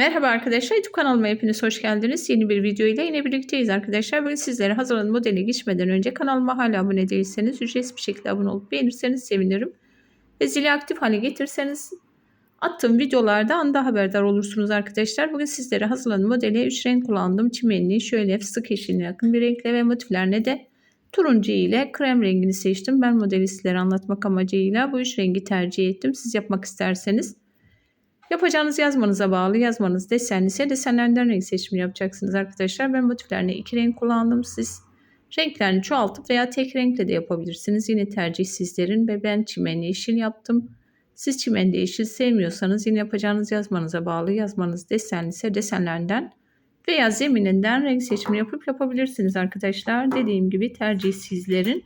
Merhaba arkadaşlar YouTube kanalıma hepiniz hoş geldiniz. Yeni bir video ile yine birlikteyiz arkadaşlar. Bugün sizlere hazırlanan modeli geçmeden önce kanalıma hala abone değilseniz ücretsiz bir şekilde abone olup beğenirseniz sevinirim. Ve zili aktif hale getirseniz attığım videolarda anda haberdar olursunuz arkadaşlar. Bugün sizlere hazırlanan modeli 3 renk kullandım. Çimenli, şöyle fıstık yeşiline yakın bir renkle ve motiflerine de turuncu ile krem rengini seçtim. Ben modeli sizlere anlatmak amacıyla bu üç rengi tercih ettim. Siz yapmak isterseniz Yapacağınız yazmanıza bağlı. Yazmanız desenli ise desenlerden renk seçimi yapacaksınız arkadaşlar. Ben motiflerine iki renk kullandım. Siz renklerini çoğaltıp veya tek renkle de yapabilirsiniz. Yine tercih sizlerin ve ben çimenli yeşil yaptım. Siz çimenli yeşil sevmiyorsanız yine yapacağınız yazmanıza bağlı. Yazmanız desenli ise desenlerden veya zemininden renk seçimi yapıp yapabilirsiniz arkadaşlar. Dediğim gibi tercih sizlerin.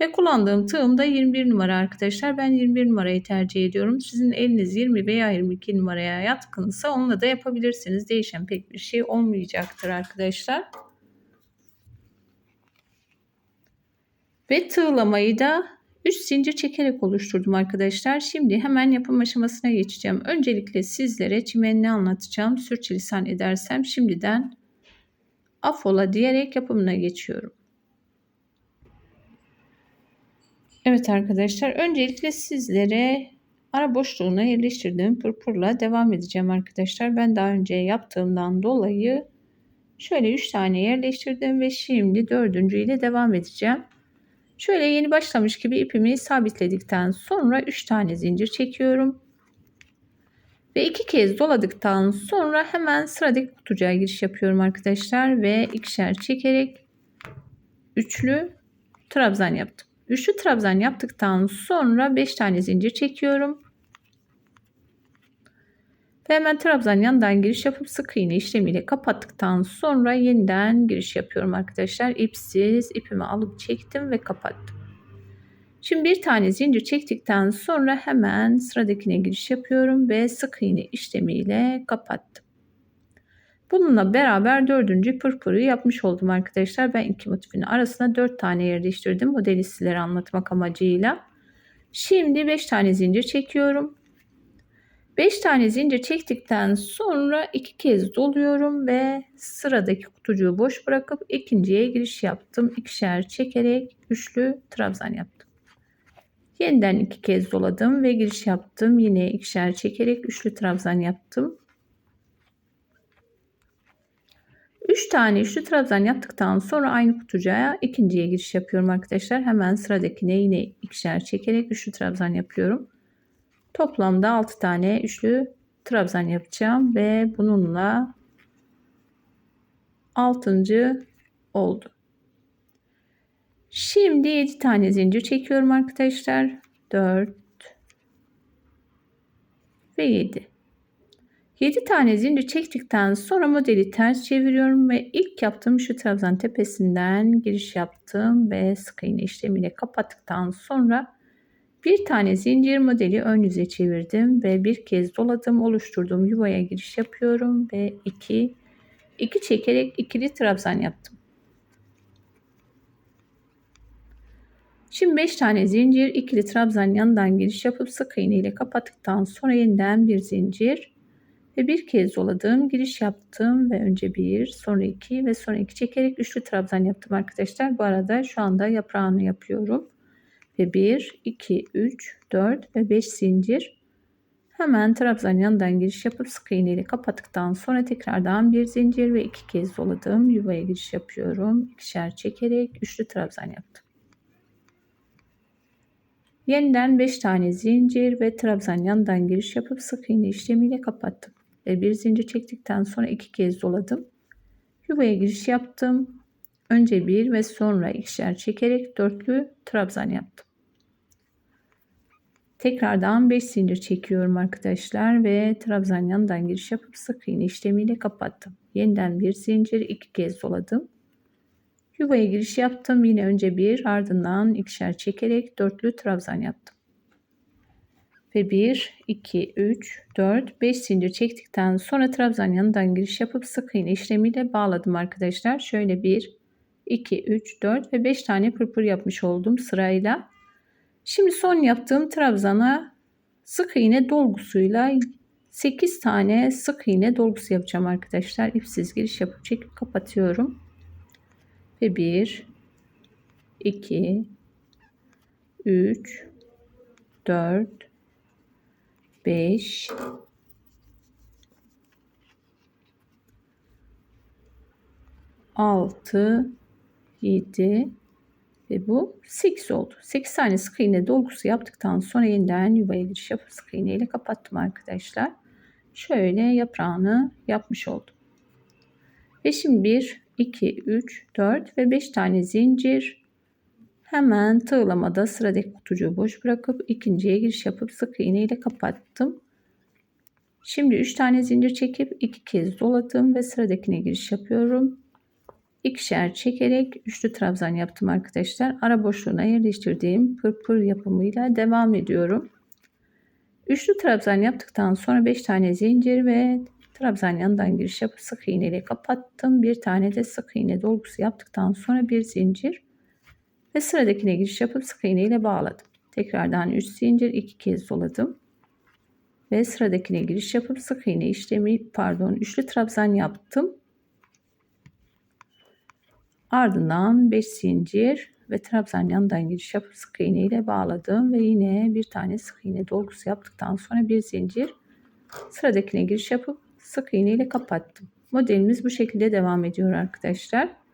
Ve kullandığım tığım da 21 numara arkadaşlar. Ben 21 numarayı tercih ediyorum. Sizin eliniz 20 veya 22 numaraya yatkınsa onunla da yapabilirsiniz. Değişen pek bir şey olmayacaktır arkadaşlar. Ve tığlamayı da 3 zincir çekerek oluşturdum arkadaşlar. Şimdi hemen yapım aşamasına geçeceğim. Öncelikle sizlere çimenini anlatacağım. Sürçülisan edersem şimdiden afola diyerek yapımına geçiyorum. Evet arkadaşlar öncelikle sizlere ara boşluğuna yerleştirdiğim pırpırla devam edeceğim arkadaşlar. Ben daha önce yaptığımdan dolayı şöyle 3 tane yerleştirdim ve şimdi dördüncü ile devam edeceğim. Şöyle yeni başlamış gibi ipimi sabitledikten sonra 3 tane zincir çekiyorum. Ve iki kez doladıktan sonra hemen sıradaki kutucuğa giriş yapıyorum arkadaşlar. Ve ikişer çekerek üçlü trabzan yaptım. Üçlü trabzan yaptıktan sonra 5 tane zincir çekiyorum. Ve hemen trabzan yanından giriş yapıp sık iğne işlemiyle kapattıktan sonra yeniden giriş yapıyorum arkadaşlar. İpsiz ipimi alıp çektim ve kapattım. Şimdi bir tane zincir çektikten sonra hemen sıradakine giriş yapıyorum ve sık iğne işlemiyle kapattım. Bununla beraber dördüncü pırpırı yapmış oldum arkadaşlar. Ben iki motifin arasına dört tane yerleştirdim. Modeli sizlere anlatmak amacıyla. Şimdi beş tane zincir çekiyorum. Beş tane zincir çektikten sonra iki kez doluyorum ve sıradaki kutucuğu boş bırakıp ikinciye giriş yaptım. İkişer çekerek üçlü trabzan yaptım. Yeniden iki kez doladım ve giriş yaptım. Yine ikişer çekerek üçlü trabzan yaptım. 3 tane üçlü trabzan yaptıktan sonra aynı kutucuğa ikinciye giriş yapıyorum arkadaşlar. Hemen sıradakine yine ikişer çekerek üçlü trabzan yapıyorum. Toplamda 6 tane üçlü trabzan yapacağım ve bununla 6. oldu. Şimdi 7 tane zincir çekiyorum arkadaşlar. 4 ve 7. 7 tane zincir çektikten sonra modeli ters çeviriyorum ve ilk yaptığım şu trabzan tepesinden giriş yaptım ve sık iğne işlemiyle kapattıktan sonra bir tane zincir modeli ön yüze çevirdim ve bir kez doladım oluşturduğum yuvaya giriş yapıyorum ve 2 2 çekerek ikili trabzan yaptım. Şimdi 5 tane zincir ikili trabzan yanından giriş yapıp sık iğne ile kapattıktan sonra yeniden bir zincir ve bir kez doladım. Giriş yaptım ve önce bir, sonra iki ve sonra iki çekerek üçlü trabzan yaptım arkadaşlar. Bu arada şu anda yaprağını yapıyorum. Ve bir, iki, üç, dört ve beş zincir. Hemen trabzan yanından giriş yapıp sık iğne ile kapattıktan sonra tekrardan bir zincir ve iki kez doladım. Yuvaya giriş yapıyorum. İkişer çekerek üçlü trabzan yaptım. Yeniden 5 tane zincir ve trabzan yanından giriş yapıp sık iğne işlemiyle kapattım bir zincir çektikten sonra iki kez doladım. Yuvaya giriş yaptım. Önce bir ve sonra ikişer çekerek dörtlü trabzan yaptım. Tekrardan 5 zincir çekiyorum arkadaşlar ve trabzan yanından giriş yapıp sık iğne işlemiyle kapattım. Yeniden bir zincir iki kez doladım. Yuvaya giriş yaptım. Yine önce bir ardından ikişer çekerek dörtlü trabzan yaptım ve 1, 2, 3, 4, 5 zincir çektikten sonra trabzan yanından giriş yapıp sık iğne işlemiyle bağladım arkadaşlar. Şöyle 1, 2, 3, 4 ve 5 tane pırpır yapmış oldum sırayla. Şimdi son yaptığım trabzana sık iğne dolgusuyla 8 tane sık iğne dolgusu yapacağım arkadaşlar. İpsiz giriş yapıp çekip kapatıyorum. Ve 1 2 3 4 5 6 7 ve bu 8 oldu. 8 tane sık iğne dolgusu yaptıktan sonra yeniden yuvaya giriş yapıp sık iğne ile kapattım arkadaşlar. Şöyle yaprağını yapmış oldum. Ve şimdi 1, 2, 3, 4 ve 5 tane zincir. Hemen tığlamada sıradaki kutucuğu boş bırakıp ikinciye giriş yapıp sık iğne ile kapattım. Şimdi 3 tane zincir çekip 2 kez doladım ve sıradakine giriş yapıyorum ikişer çekerek üçlü trabzan yaptım arkadaşlar. Ara boşluğuna yerleştirdiğim pırpır yapımıyla devam ediyorum. Üçlü trabzan yaptıktan sonra 5 tane zincir ve trabzan yanından giriş yapıp sık iğne ile kapattım. Bir tane de sık iğne dolgusu yaptıktan sonra bir zincir ve sıradakine giriş yapıp sık iğne ile bağladım. Tekrardan 3 zincir 2 kez doladım. Ve sıradakine giriş yapıp sık iğne işlemi pardon üçlü trabzan yaptım. Ardından 5 zincir ve trabzan yanından giriş yapıp sık iğne ile bağladım ve yine bir tane sık iğne dolgusu yaptıktan sonra bir zincir sıradakine giriş yapıp sık iğne ile kapattım. Modelimiz bu şekilde devam ediyor arkadaşlar.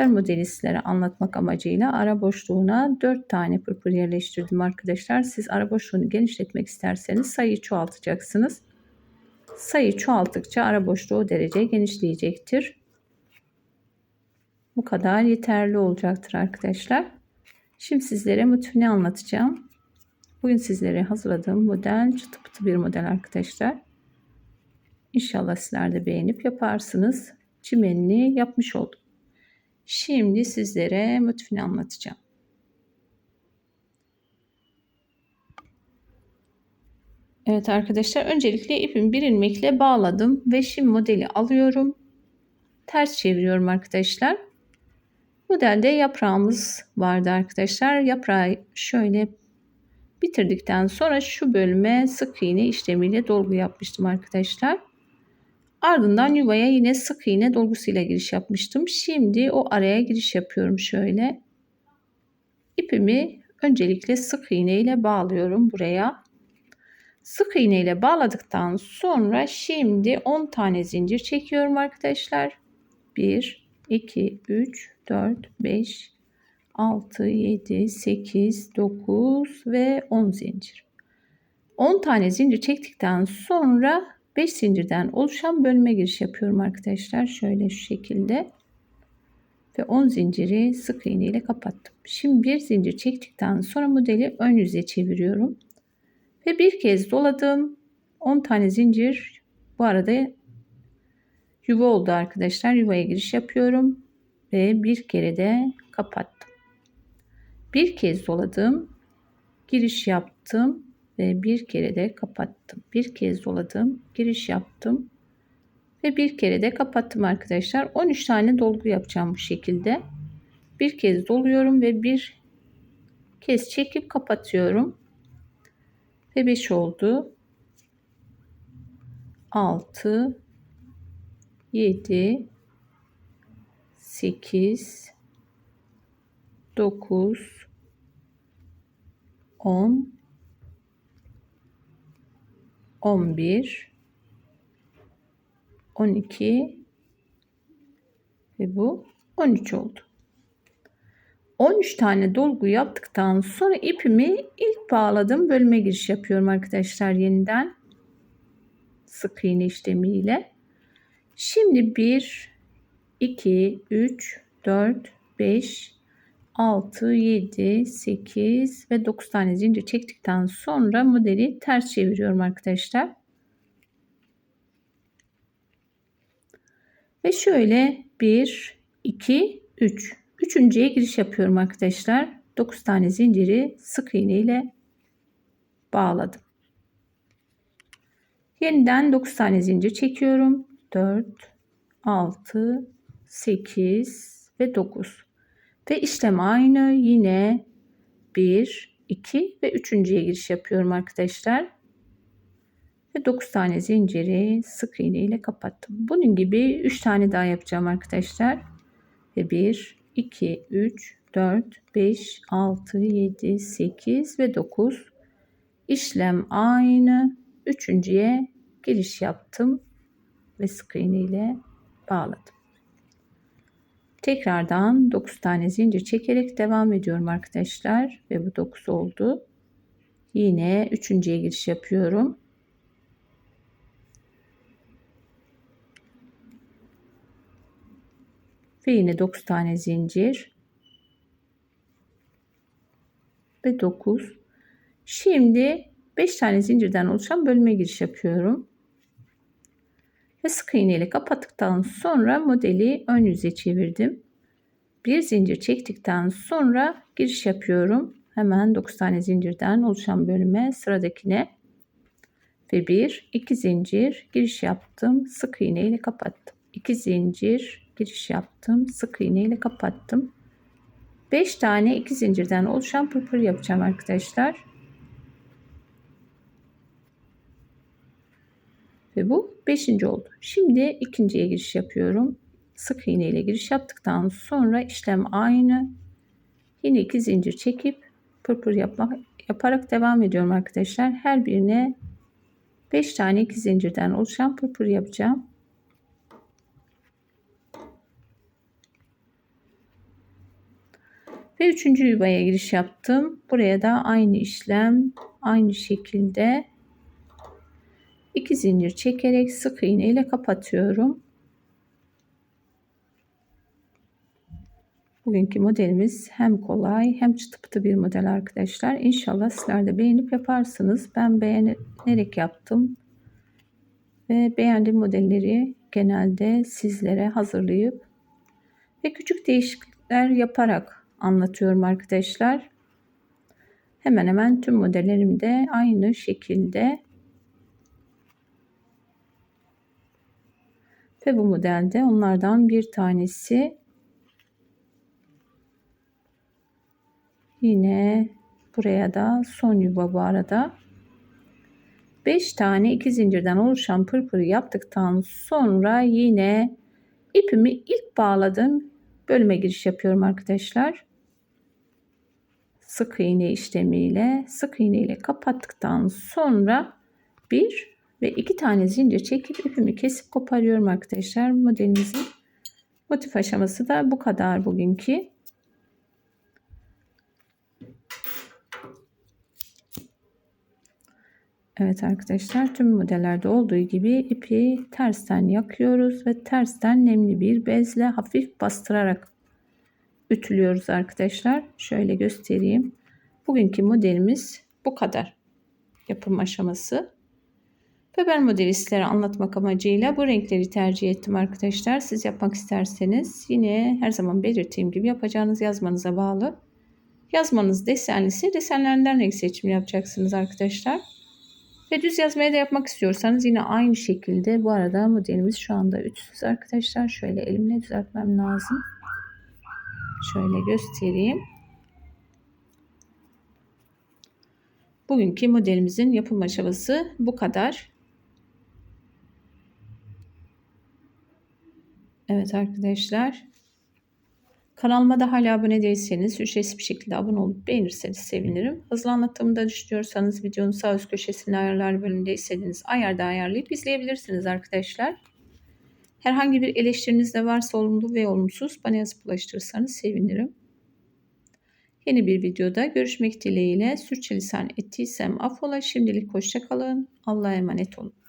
Ben modeli sizlere anlatmak amacıyla ara boşluğuna 4 tane pırpır yerleştirdim arkadaşlar. Siz ara boşluğunu genişletmek isterseniz sayıyı çoğaltacaksınız. Sayı çoğalttıkça ara boşluğu derece genişleyecektir. Bu kadar yeterli olacaktır arkadaşlar. Şimdi sizlere motifini anlatacağım. Bugün sizlere hazırladığım model çıtı pıtı bir model arkadaşlar. İnşallah sizler de beğenip yaparsınız. Çimenini yapmış oldum. Şimdi sizlere motifini anlatacağım. Evet arkadaşlar öncelikle ipimi bir ilmekle bağladım ve şimdi modeli alıyorum. Ters çeviriyorum arkadaşlar. Modelde yaprağımız vardı arkadaşlar. Yaprağı şöyle bitirdikten sonra şu bölüme sık iğne işlemiyle dolgu yapmıştım arkadaşlar. Ardından yuvaya yine sık iğne dolgusuyla giriş yapmıştım. Şimdi o araya giriş yapıyorum şöyle. İpimi öncelikle sık iğne ile bağlıyorum buraya. Sık iğne ile bağladıktan sonra şimdi 10 tane zincir çekiyorum arkadaşlar. 1 2 3 4, 5, 6, 7, 8, 9 ve 10 zincir. 10 tane zincir çektikten sonra 5 zincirden oluşan bölme giriş yapıyorum arkadaşlar. Şöyle şu şekilde. Ve 10 zinciri sık iğne ile kapattım. Şimdi bir zincir çektikten sonra modeli ön yüze çeviriyorum. Ve bir kez doladım. 10 tane zincir bu arada yuva oldu arkadaşlar. Yuvaya giriş yapıyorum ve bir kere de kapattım. Bir kez doladım, giriş yaptım ve bir kere de kapattım. Bir kez doladım, giriş yaptım ve bir kere de kapattım arkadaşlar. 13 tane dolgu yapacağım bu şekilde. Bir kez doluyorum ve bir kez çekip kapatıyorum. Ve 5 oldu. 6 7 8 9 10 11 12 ve bu 13 oldu. 13 tane dolgu yaptıktan sonra ipimi ilk bağladım bölme giriş yapıyorum arkadaşlar yeniden sık iğne işlemiyle. Şimdi bir 2, 3, 4, 5, 6, 7, 8 ve 9 tane zincir çektikten sonra modeli ters çeviriyorum arkadaşlar. Ve şöyle 1, 2, 3. Üçüncüye giriş yapıyorum arkadaşlar. 9 tane zinciri sık iğne ile bağladım. Yeniden 9 tane zincir çekiyorum. 4, 6, 8 ve 9. Ve işlem aynı. Yine 1, 2 ve 3.ye giriş yapıyorum arkadaşlar. Ve 9 tane zinciri sık iğne ile kapattım. Bunun gibi 3 tane daha yapacağım arkadaşlar. Ve 1, 2, 3, 4, 5, 6, 7, 8 ve 9. İşlem aynı. Üçüncüye giriş yaptım ve sık iğne ile bağladım. Tekrardan 9 tane zincir çekerek devam ediyorum arkadaşlar ve bu 9 oldu. Yine üçüncüye giriş yapıyorum. Ve yine 9 tane zincir. Ve 9. Şimdi 5 tane zincirden oluşan bölüme giriş yapıyorum. Ve sık iğne ile kapattıktan sonra modeli ön yüze çevirdim. Bir zincir çektikten sonra giriş yapıyorum. Hemen 9 tane zincirden oluşan bölüme sıradakine ve 1 2 zincir giriş yaptım. Sık iğne ile kapattım. 2 zincir giriş yaptım. Sık iğne ile kapattım. 5 tane 2 zincirden oluşan pırpır yapacağım arkadaşlar. Ve bu 5. oldu. Şimdi ikinciye giriş yapıyorum. Sık iğne ile giriş yaptıktan sonra işlem aynı. Yine 2 zincir çekip pırpır yapmak yaparak devam ediyorum arkadaşlar. Her birine 5 tane 2 zincirden oluşan pırpır yapacağım. Ve üçüncü yuvaya giriş yaptım. Buraya da aynı işlem aynı şekilde 2 zincir çekerek sık iğne ile kapatıyorum. Bugünkü modelimiz hem kolay hem çıtı pıtı bir model arkadaşlar. İnşallah sizler de beğenip yaparsınız. Ben beğenerek yaptım. Ve beğendiğim modelleri genelde sizlere hazırlayıp ve küçük değişiklikler yaparak anlatıyorum arkadaşlar. Hemen hemen tüm modellerimde aynı şekilde ve bu modelde onlardan bir tanesi Yine buraya da son yuva bu arada. 5 tane iki zincirden oluşan pırpırı yaptıktan sonra yine ipimi ilk bağladım bölüme giriş yapıyorum arkadaşlar. Sık iğne işlemiyle sık iğne ile kapattıktan sonra bir ve iki tane zincir çekip ipimi kesip koparıyorum arkadaşlar. Modelimizin motif aşaması da bu kadar bugünkü. Evet arkadaşlar tüm modellerde olduğu gibi ipi tersten yakıyoruz ve tersten nemli bir bezle hafif bastırarak ütülüyoruz arkadaşlar. Şöyle göstereyim. Bugünkü modelimiz bu kadar yapım aşaması. Ben modeli sizlere anlatmak amacıyla bu renkleri tercih ettim arkadaşlar. Siz yapmak isterseniz yine her zaman belirttiğim gibi yapacağınız yazmanıza bağlı. Yazmanız desenlisi desenlerinden renk seçimi yapacaksınız arkadaşlar. Ve düz yazmaya da yapmak istiyorsanız yine aynı şekilde bu arada modelimiz şu anda üçsüz arkadaşlar. Şöyle elimle düzeltmem lazım. Şöyle göstereyim. Bugünkü modelimizin yapım aşaması bu kadar. Evet arkadaşlar. Kanalıma da hala abone değilseniz ücretsiz bir şekilde abone olup beğenirseniz sevinirim. Hızlı anlatımı da düşünüyorsanız videonun sağ üst köşesinde ayarlar bölümünde istediğiniz ayarda ayarlayıp izleyebilirsiniz arkadaşlar. Herhangi bir eleştiriniz de varsa olumlu ve olumsuz bana yazıp ulaştırırsanız sevinirim. Yeni bir videoda görüşmek dileğiyle sürçülisan ettiysem affola şimdilik hoşçakalın. Allah'a emanet olun.